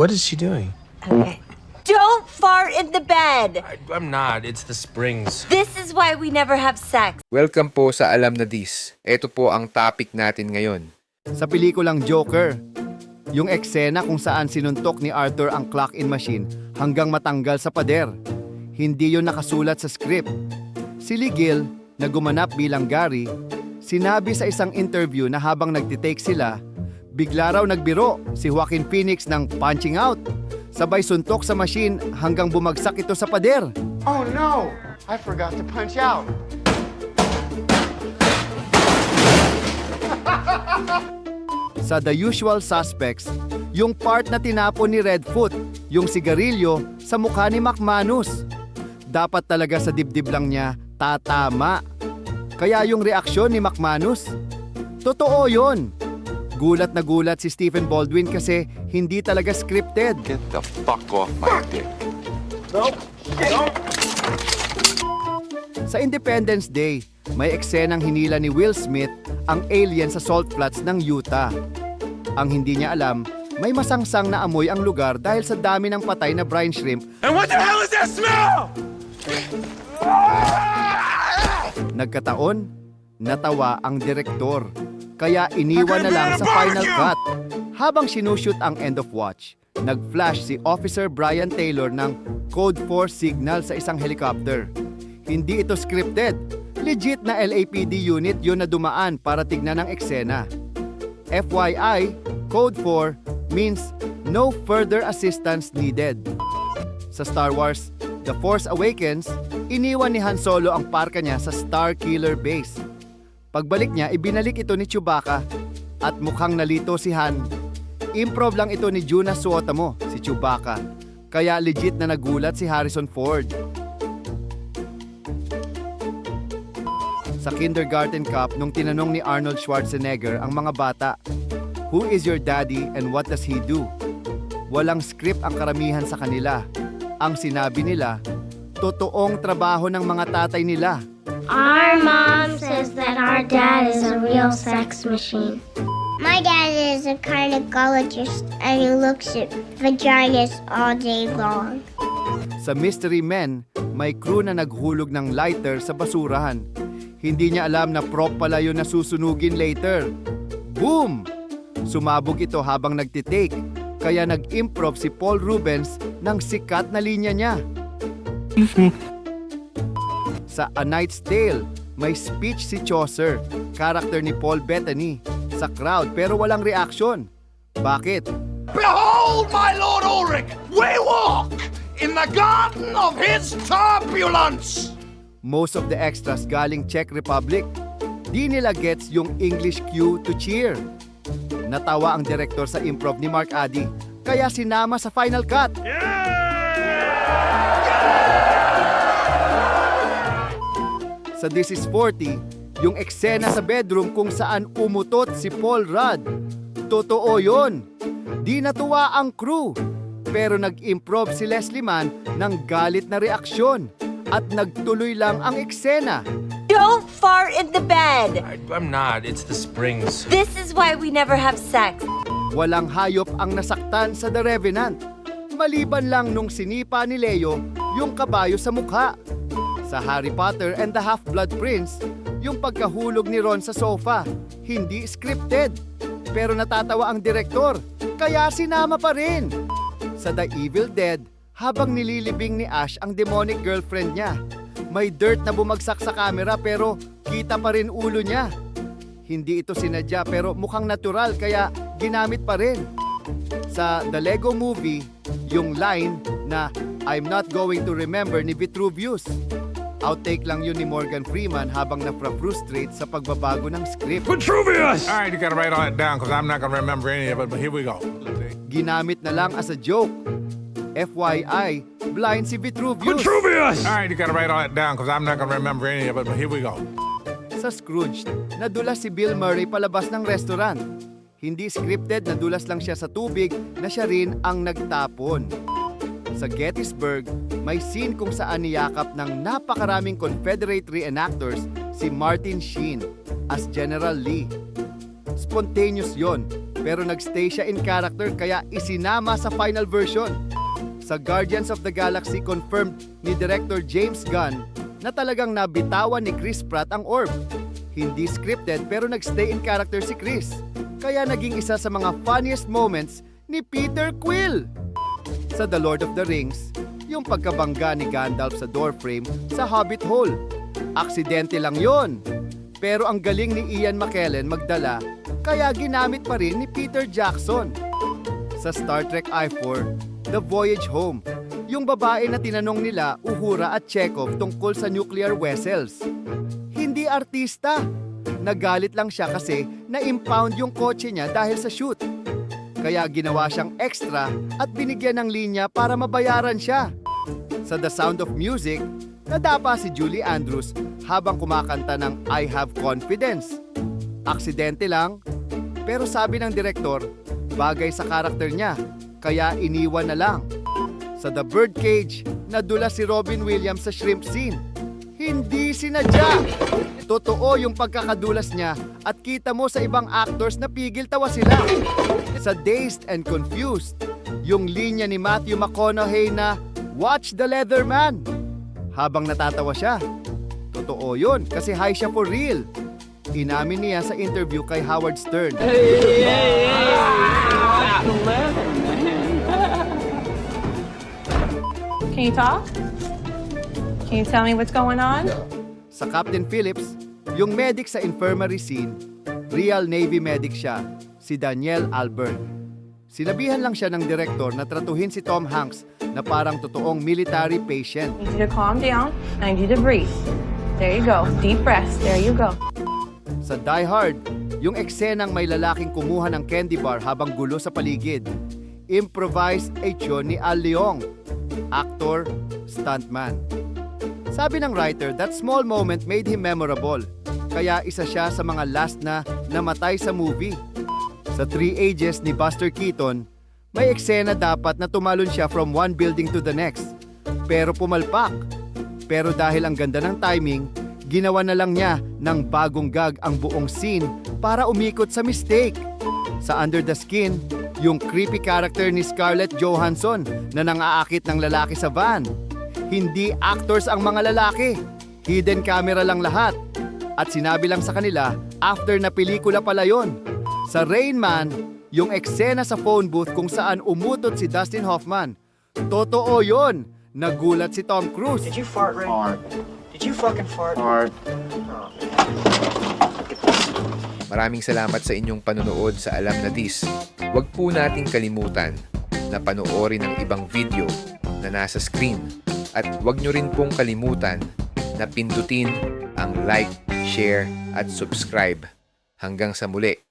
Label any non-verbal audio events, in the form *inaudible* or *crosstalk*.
What is she doing? Okay. Don't fart in the bed. I, I'm not. It's the springs. This is why we never have sex. Welcome po sa Alam na Dis. Ito po ang topic natin ngayon. Sa pelikulang Joker, yung eksena kung saan sinuntok ni Arthur ang clock-in machine hanggang matanggal sa pader. Hindi yun nakasulat sa script. Si Lee Gill, na gumanap bilang Gary, sinabi sa isang interview na habang nagtitake sila, bigla raw nagbiro si Joaquin Phoenix ng punching out. Sabay suntok sa machine hanggang bumagsak ito sa pader. Oh no! I forgot to punch out. *laughs* Sa The Usual Suspects, yung part na tinapon ni Redfoot, yung sigarilyo sa mukha ni McManus. Dapat talaga sa dibdib lang niya tatama. Kaya yung reaksyon ni McManus, totoo yon. Gulat na gulat si Stephen Baldwin kasi hindi talaga scripted. Get the fuck off my dick. Sa Independence Day, may eksenang hinila ni Will Smith ang alien sa salt flats ng Utah. Ang hindi niya alam, may masangsang na amoy ang lugar dahil sa dami ng patay na brine shrimp And what the hell is that smell? Nagkataon, natawa ang direktor. Kaya iniwan na lang sa final cut. Habang sinushoot ang end of watch, nag-flash si Officer Brian Taylor ng Code 4 signal sa isang helicopter. Hindi ito scripted. Legit na LAPD unit yon na dumaan para tignan ang eksena. FYI, Code 4 means no further assistance needed. Sa Star Wars, The Force Awakens, iniwan ni Han Solo ang parka niya sa Star Killer Base. Pagbalik niya, ibinalik ito ni Chewbacca at mukhang nalito si Han. Improv lang ito ni Juna Suotamo, si Chewbacca. Kaya legit na nagulat si Harrison Ford. Sa kindergarten cup, nung tinanong ni Arnold Schwarzenegger ang mga bata, Who is your daddy and what does he do? Walang script ang karamihan sa kanila. Ang sinabi nila, totoong trabaho ng mga tatay nila. Our mom says that our dad is a real sex machine. My dad is a gynecologist and he looks at vaginas all day long. Sa Mystery Men, may crew na naghulog ng lighter sa basurahan. Hindi niya alam na prop pala yun na susunugin later. Boom! Sumabog ito habang nagtitake, kaya nag-improv si Paul Rubens ng sikat na linya niya. *laughs* Sa A Knight's Tale, may speech si Chaucer, karakter ni Paul Bettany, sa crowd pero walang reaksyon. Bakit? Behold, my Lord Ulrich, we walk in the garden of his turbulence. Most of the extras galing Czech Republic. Di nila gets yung English cue to cheer. Natawa ang direktor sa improv ni Mark Addy, kaya sinama sa final cut. Sa This is 40, yung eksena sa bedroom kung saan umutot si Paul Rudd. Totoo yon. Di natuwa ang crew. Pero nag-improv si Leslie Mann ng galit na reaksyon at nagtuloy lang ang eksena. Don't fart in the bed. I, I'm not. It's the springs. This is why we never have sex. Walang hayop ang nasaktan sa The Revenant. Maliban lang nung sinipa ni Leo yung kabayo sa mukha. Sa Harry Potter and the Half-Blood Prince, yung pagkahulog ni Ron sa sofa, hindi scripted. Pero natatawa ang direktor, kaya sinama pa rin. Sa The Evil Dead, habang nililibing ni Ash ang demonic girlfriend niya, may dirt na bumagsak sa camera pero kita pa rin ulo niya. Hindi ito sinadya pero mukhang natural kaya ginamit pa rin. Sa The Lego Movie, yung line na I'm not going to remember ni Vitruvius. Outtake lang yun ni Morgan Freeman habang na-frustrate sa pagbabago ng script. Vitruvius! All right, you gotta write all that down because I'm not gonna remember any of it, but here we go. Ginamit na lang as a joke. FYI, blind si Vitruvius. Vitruvius! All right, you gotta write all that down because I'm not gonna remember any of it, but here we go. Sa Scrooge, nadulas si Bill Murray palabas ng restaurant. Hindi scripted, nadulas lang siya sa tubig na siya rin ang nagtapon. Sa Gettysburg, may scene kung saan niyakap ng napakaraming Confederate reenactors si Martin Sheen as General Lee. Spontaneous yon, pero nagstay siya in character kaya isinama sa final version. Sa Guardians of the Galaxy confirmed ni Director James Gunn na talagang nabitawan ni Chris Pratt ang orb. Hindi scripted pero nagstay in character si Chris. Kaya naging isa sa mga funniest moments ni Peter Quill. Sa The Lord of the Rings, yung pagkabangga ni Gandalf sa doorframe sa Hobbit Hole. Aksidente lang yon. Pero ang galing ni Ian McKellen magdala, kaya ginamit pa rin ni Peter Jackson. Sa Star Trek I-4, The Voyage Home, yung babae na tinanong nila Uhura at Chekhov tungkol sa nuclear vessels. Hindi artista. Nagalit lang siya kasi na-impound yung kotse niya dahil sa shoot. Kaya ginawa siyang extra at binigyan ng linya para mabayaran siya. Sa The Sound of Music, nadapa si Julie Andrews habang kumakanta ng I Have Confidence. Aksidente lang, pero sabi ng direktor, bagay sa karakter niya, kaya iniwan na lang. Sa The Birdcage, nadula si Robin Williams sa shrimp scene. Hindi sinadya! Totoo yung pagkakadulas niya at kita mo sa ibang actors na pigil tawa sila. Sa Dazed and Confused, yung linya ni Matthew McConaughey na Watch the Leatherman! Habang natatawa siya. Totoo yun kasi high siya for real. Inamin niya sa interview kay Howard Stern. Can you talk? Can you tell me what's going on? Sa Captain Phillips, yung medic sa infirmary scene, real Navy medic siya, si Daniel Albert. Sinabihan lang siya ng direktor na tratuhin si Tom Hanks na parang totoong military patient. I need you to calm down. I need you to breathe. There you go. Deep breaths. There you go. Sa Die Hard, yung eksenang may lalaking kumuha ng candy bar habang gulo sa paligid. Improvised etsyon ni Al Leong, actor, stuntman. Sabi ng writer, that small moment made him memorable. Kaya isa siya sa mga last na namatay sa movie. Sa Three Ages ni Buster Keaton, may eksena dapat na tumalon siya from one building to the next. Pero pumalpak. Pero dahil ang ganda ng timing, ginawa na lang niya ng bagong gag ang buong scene para umikot sa mistake. Sa Under the Skin, yung creepy character ni Scarlett Johansson na nangaakit ng lalaki sa van. Hindi actors ang mga lalaki. Hidden camera lang lahat. At sinabi lang sa kanila, after na pelikula pala yon. Sa Rain Man, yung eksena sa phone booth kung saan umutot si Dustin Hoffman. Totoo yon. Nagulat si Tom Cruise. Did you fart, Ray? Fart. Did you fucking fart? Fart. Maraming salamat sa inyong panonood sa Alam na Dis. Huwag po nating kalimutan na panoorin ang ibang video na nasa screen. At huwag nyo rin pong kalimutan na pindutin ang like, share at subscribe. Hanggang sa muli.